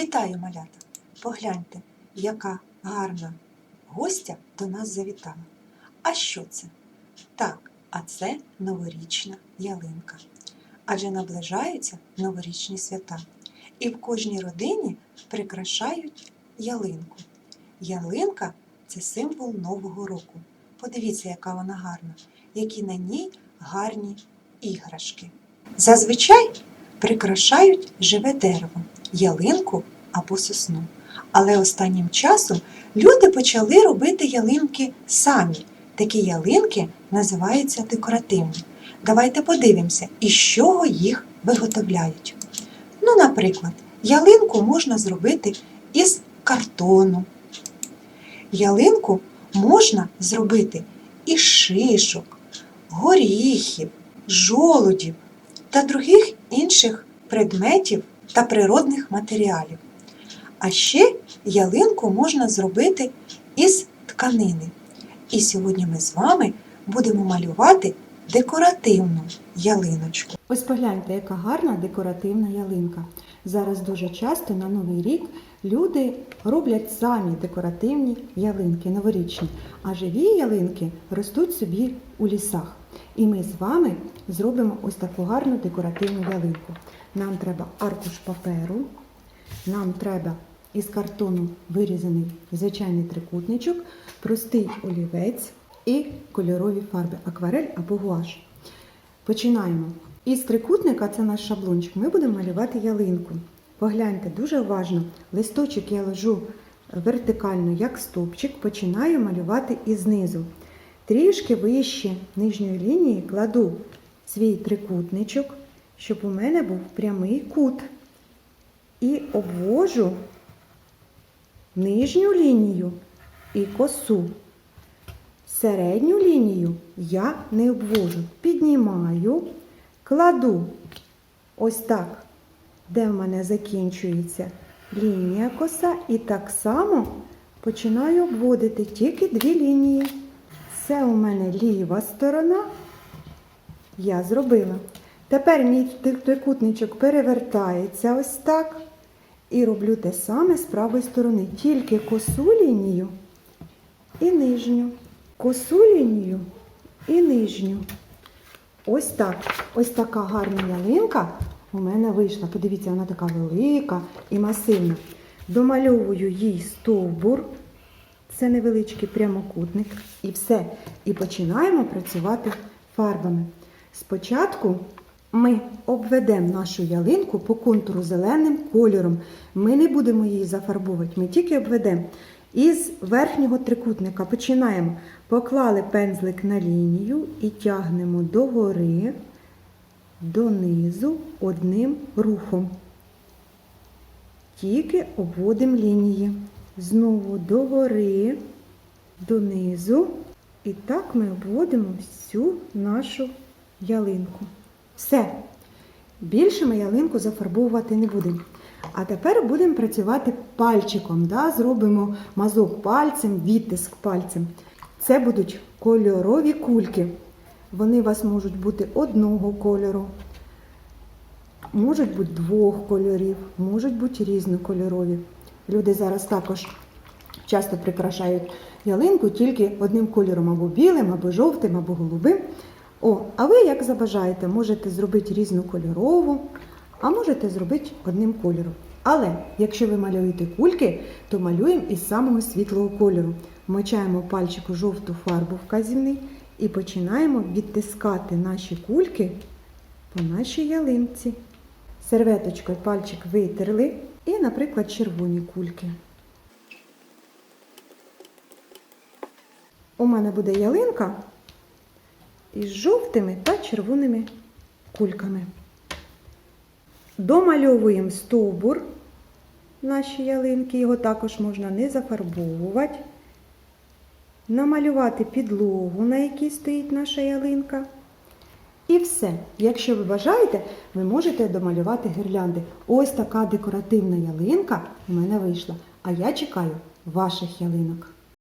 Вітаю, малята! Погляньте, яка гарна гостя до нас завітала. А що це? Так, а це новорічна ялинка. Адже наближаються новорічні свята. І в кожній родині прикрашають ялинку. Ялинка це символ Нового року. Подивіться, яка вона гарна, які на ній гарні іграшки. Зазвичай прикрашають живе дерево, ялинку або сосну. Але останнім часом люди почали робити ялинки самі. Такі ялинки називаються декоративні. Давайте подивимося, із чого їх виготовляють. Ну, наприклад, ялинку можна зробити із картону. Ялинку можна зробити із шишок, горіхів, жолудів та других інших предметів та природних матеріалів. А ще ялинку можна зробити із тканини. І сьогодні ми з вами будемо малювати декоративну ялиночку. Ось погляньте, яка гарна декоративна ялинка. Зараз дуже часто на Новий рік люди роблять самі декоративні ялинки новорічні, а живі ялинки ростуть собі у лісах. І ми з вами зробимо ось таку гарну декоративну ялинку. Нам треба аркуш паперу, нам треба із картону вирізаний звичайний трикутничок, простий олівець і кольорові фарби акварель або гуаш. Починаємо. Із трикутника, це наш шаблончик, ми будемо малювати ялинку. Погляньте дуже уважно. Листочок я ложу вертикально, як стовпчик, починаю малювати ізнизу. Трішки вище нижньої лінії кладу свій трикутничок, щоб у мене був прямий кут. І обвожу нижню лінію і косу. Середню лінію я не обвожу. Піднімаю, кладу ось так, де в мене закінчується лінія коса, і так само починаю обводити тільки дві лінії. Це у мене ліва сторона. Я зробила. Тепер мій трикутничок перевертається ось так. І роблю те саме з правої сторони. Тільки косу лінію і нижню. Косу лінію і нижню. Ось так. Ось така гарна ялинка у мене вийшла. Подивіться, вона така велика і масивна. Домальовую їй стовбур. Це невеличкий прямокутник. І все. І починаємо працювати фарбами. Спочатку ми обведемо нашу ялинку по контуру зеленим кольором. Ми не будемо її зафарбовувати, ми тільки обведемо. Із верхнього трикутника починаємо. Поклали пензлик на лінію і тягнемо догори, донизу одним рухом. Тільки обводимо лінії. Знову догори, донизу. І так ми обводимо всю нашу ялинку. Все. Більше ми ялинку зафарбовувати не будемо. А тепер будемо працювати пальчиком. Да? Зробимо мазок пальцем, відтиск пальцем. Це будуть кольорові кульки. Вони у вас можуть бути одного кольору, можуть бути двох кольорів, можуть бути різнокольорові. Люди зараз також часто прикрашають ялинку тільки одним кольором, або білим, або жовтим, або голубим. О, а ви як забажаєте, можете зробити різнокольорову, а можете зробити одним кольором. Але якщо ви малюєте кульки, то малюємо із самого світлого кольору. Вмочаємо пальчик у жовту фарбу вказівний і починаємо відтискати наші кульки по нашій ялинці. Серветочкою пальчик витерли і, наприклад, червоні кульки. У мене буде ялинка із жовтими та червоними кульками. Домальовуємо стовбур наші ялинки, його також можна не зафарбовувати. Намалювати підлогу, на якій стоїть наша ялинка. І все. Якщо ви бажаєте, ви можете домалювати гірлянди. Ось така декоративна ялинка у мене вийшла. А я чекаю ваших ялинок.